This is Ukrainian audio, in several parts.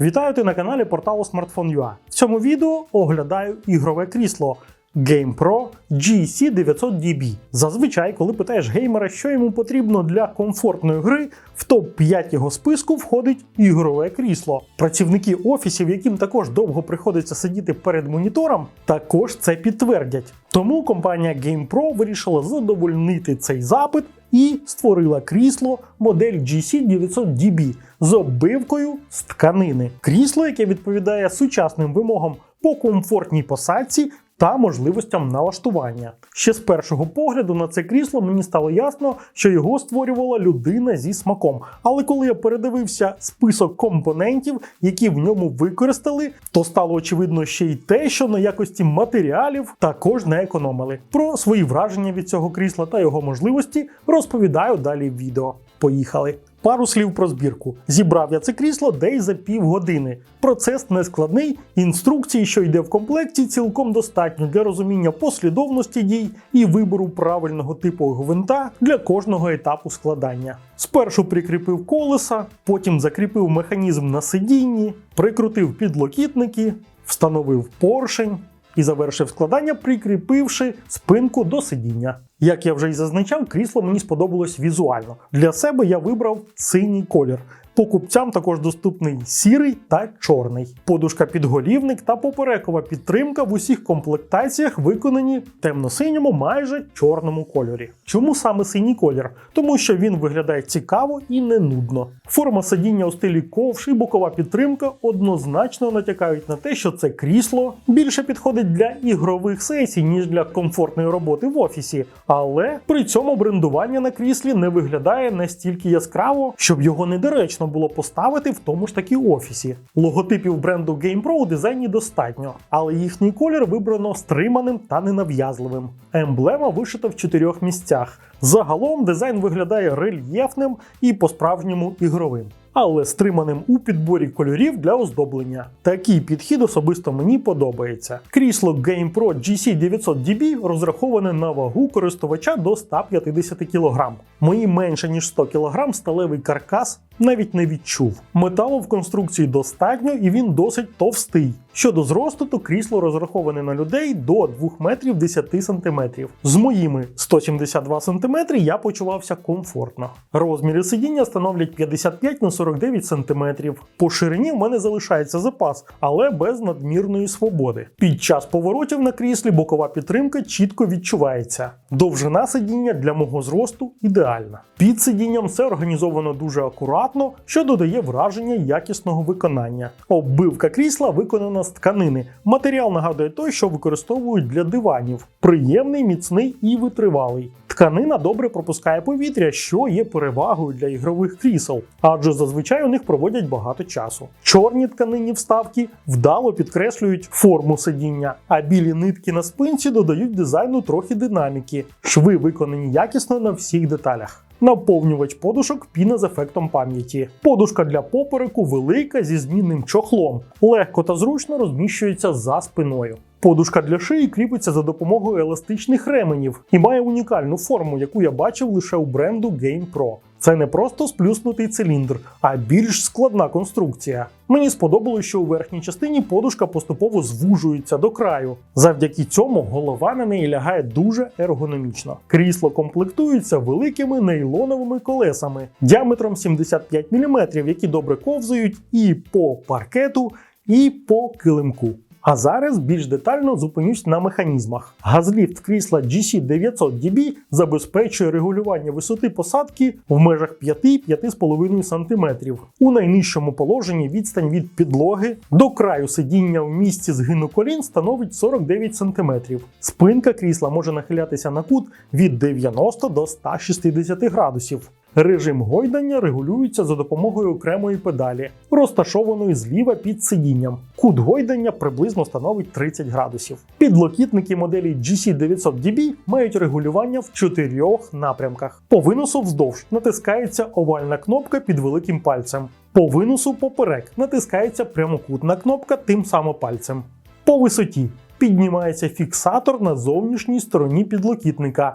Вітаю ти на каналі порталу Smartphone.ua. В цьому відео оглядаю ігрове крісло GamePro GC900DB. Зазвичай, коли питаєш геймера, що йому потрібно для комфортної гри, в топ-5 його списку входить ігрове крісло. Працівники офісів, яким також довго приходиться сидіти перед монітором, також це підтвердять. Тому компанія GamePro вирішила задовольнити цей запит і створила крісло модель GC900DB з оббивкою з тканини. Крісло, яке відповідає сучасним вимогам по комфортній посадці та можливостям налаштування. Ще з першого погляду на це крісло мені стало ясно, що його створювала людина зі смаком. Але коли я передивився список компонентів, які в ньому використали, то стало очевидно ще й те, що на якості матеріалів також не економили. Про свої враження від цього крісла та його можливості розповідаю далі в відео. Поїхали! Пару слів про збірку. Зібрав я це крісло десь за півгодини. Процес нескладний, інструкції, що йде в комплекті, цілком достатньо для розуміння послідовності дій і вибору правильного типу гвинта для кожного етапу складання. Спершу прикріпив колеса, потім закріпив механізм на сидінні, прикрутив підлокітники, встановив поршень і завершив складання, прикріпивши спинку до сидіння. Як я вже й зазначав, крісло мені сподобалось візуально. Для себе я вибрав синій колір. Покупцям також доступний сірий та чорний. Подушка підголівник та поперекова підтримка в усіх комплектаціях виконані темно-синьому, майже чорному кольорі. Чому саме синій колір? Тому що він виглядає цікаво і не нудно. Форма сидіння у стилі ковш і бокова підтримка однозначно натякають на те, що це крісло більше підходить для ігрових сесій, ніж для комфортної роботи в офісі. Але при цьому брендування на кріслі не виглядає настільки яскраво, щоб його недоречно було поставити в тому ж таки офісі. Логотипів бренду GamePro у дизайні достатньо, але їхній колір вибрано стриманим та ненав'язливим. Емблема вишита в чотирьох місцях. Загалом дизайн виглядає рельєфним і по-справжньому ігровим. Але стриманим у підборі кольорів для оздоблення. Такий підхід особисто мені подобається. Крісло GamePro GC900DB розраховане на вагу користувача до 150 кг. Мої менше ніж 100 кг сталевий каркас навіть не відчув. Металу в конструкції достатньо і він досить товстий. Щодо зросту, то крісло розраховане на людей до 2 метрів 10 сантиметрів. З моїми 172 см я почувався комфортно. Розміри сидіння становлять 55 на 49 см. По ширині в мене залишається запас, але без надмірної свободи. Під час поворотів на кріслі бокова підтримка чітко відчувається. Довжина сидіння для мого зросту ідеальна. Під сидінням все організовано дуже акуратно, що додає враження якісного виконання. Оббивка крісла виконана з тканини. Матеріал нагадує той, що використовують для диванів. Приємний, міцний і витривалий. Тканина добре пропускає повітря, що є перевагою для ігрових крісел, адже зазвичай у них проводять багато часу. Чорні тканинні вставки вдало підкреслюють форму сидіння, а білі нитки на спинці додають дизайну трохи динаміки. Шви виконані якісно на всіх деталях. Наповнювач подушок піна з ефектом пам'яті. Подушка для попереку велика зі змінним чохлом. Легко та зручно розміщується за спиною. Подушка для шиї кріпиться за допомогою еластичних ременів і має унікальну форму, яку я бачив лише у бренду GamePro. Це не просто сплюснутий циліндр, а більш складна конструкція. Мені сподобалося, що у верхній частині подушка поступово звужується до краю. Завдяки цьому голова на неї лягає дуже ергономічно. Крісло комплектується великими нейлоновими колесами діаметром 75 мм, які добре ковзають і по паркету, і по килимку. А зараз більш детально зупинюсь на механізмах. Газліфт крісла GC900DB забезпечує регулювання висоти посадки в межах 5-5,5 см. У найнижчому положенні відстань від підлоги до краю сидіння в місці згину колін становить 49 см. Спинка крісла може нахилятися на кут від 90 до 160 градусів. Режим гойдання регулюється за допомогою окремої педалі, розташованої зліва під сидінням. Кут гойдання приблизно становить 30 градусів. Підлокітники моделі GC900DB мають регулювання в чотирьох напрямках. По виносу вздовж натискається овальна кнопка під великим пальцем. По виносу поперек натискається прямокутна кнопка тим самим пальцем. По висоті піднімається фіксатор на зовнішній стороні підлокітника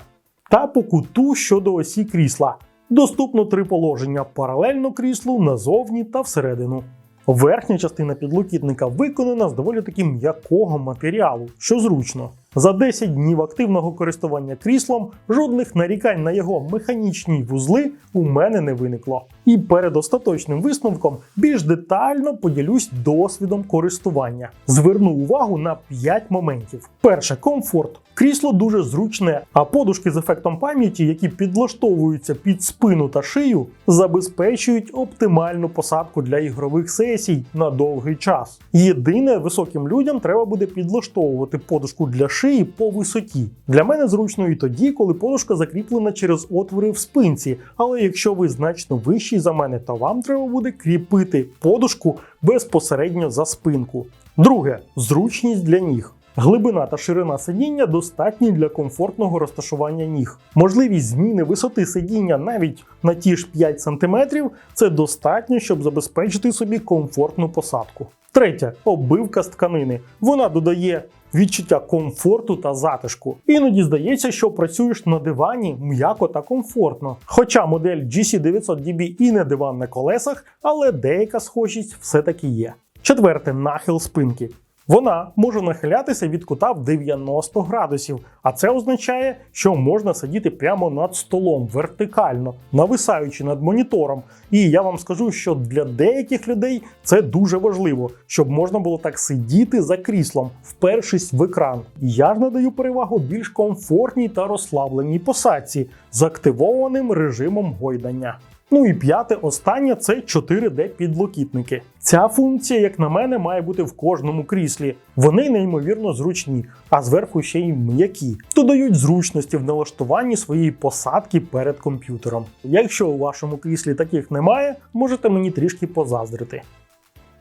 та по куту щодо осі крісла. Доступно три положення паралельно кріслу назовні та всередину. Верхня частина підлокітника виконана з доволі таки м'якого матеріалу, що зручно. За 10 днів активного користування кріслом жодних нарікань на його механічні вузли у мене не виникло. І перед остаточним висновком більш детально поділюсь досвідом користування. Зверну увагу на 5 моментів. Перше комфорт. Крісло дуже зручне, а подушки з ефектом пам'яті, які підлаштовуються під спину та шию, забезпечують оптимальну посадку для ігрових сесій на довгий час. Єдине, високим людям треба буде підлаштовувати подушку для по висоті. Для мене зручно і тоді, коли подушка закріплена через отвори в спинці. Але якщо ви значно вищий за мене, то вам треба буде кріпити подушку безпосередньо за спинку. Друге зручність для ніг. Глибина та ширина сидіння достатні для комфортного розташування ніг. Можливість зміни висоти сидіння навіть на ті ж 5 см – це достатньо, щоб забезпечити собі комфортну посадку. Третє оббивка з тканини. Вона додає відчуття комфорту та затишку. Іноді здається, що працюєш на дивані м'яко та комфортно. Хоча модель GC900DB і не диван на колесах, але деяка схожість все-таки є. Четверте нахил спинки. Вона може нахилятися від кута в 90 градусів, а це означає, що можна сидіти прямо над столом вертикально, нависаючи над монітором. І я вам скажу, що для деяких людей це дуже важливо, щоб можна було так сидіти за кріслом, впершись в екран. Я ж надаю перевагу більш комфортній та розслабленій посадці з активованим режимом гойдання. Ну і п'яте, останнє це 4D підлокітники. Ця функція, як на мене, має бути в кожному кріслі. Вони неймовірно зручні, а зверху ще й м'які, додають зручності в налаштуванні своєї посадки перед комп'ютером. Якщо у вашому кріслі таких немає, можете мені трішки позаздрити.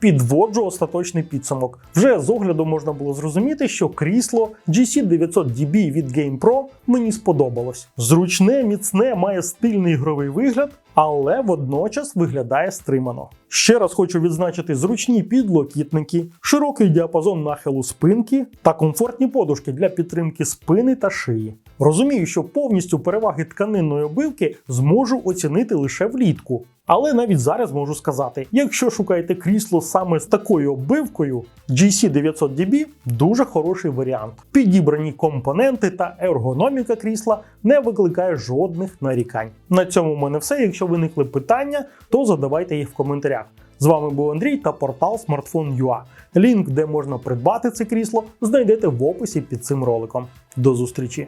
Підводжу остаточний підсумок. Вже з огляду можна було зрозуміти, що крісло GC900DB від GamePro мені сподобалось. Зручне, міцне, має стильний ігровий вигляд, але водночас виглядає стримано. Ще раз хочу відзначити зручні підлокітники, широкий діапазон нахилу спинки та комфортні подушки для підтримки спини та шиї. Розумію, що повністю переваги тканинної обивки зможу оцінити лише влітку. Але навіть зараз можу сказати: якщо шукаєте крісло саме з такою оббивкою, GC900DB дуже хороший варіант. Підібрані компоненти та ергономіка крісла не викликає жодних нарікань. На цьому в мене все. Якщо виникли питання, то задавайте їх в коментарях. З вами був Андрій та портал Smartphone.ua. Лінк, де можна придбати це крісло, знайдете в описі під цим роликом. До зустрічі!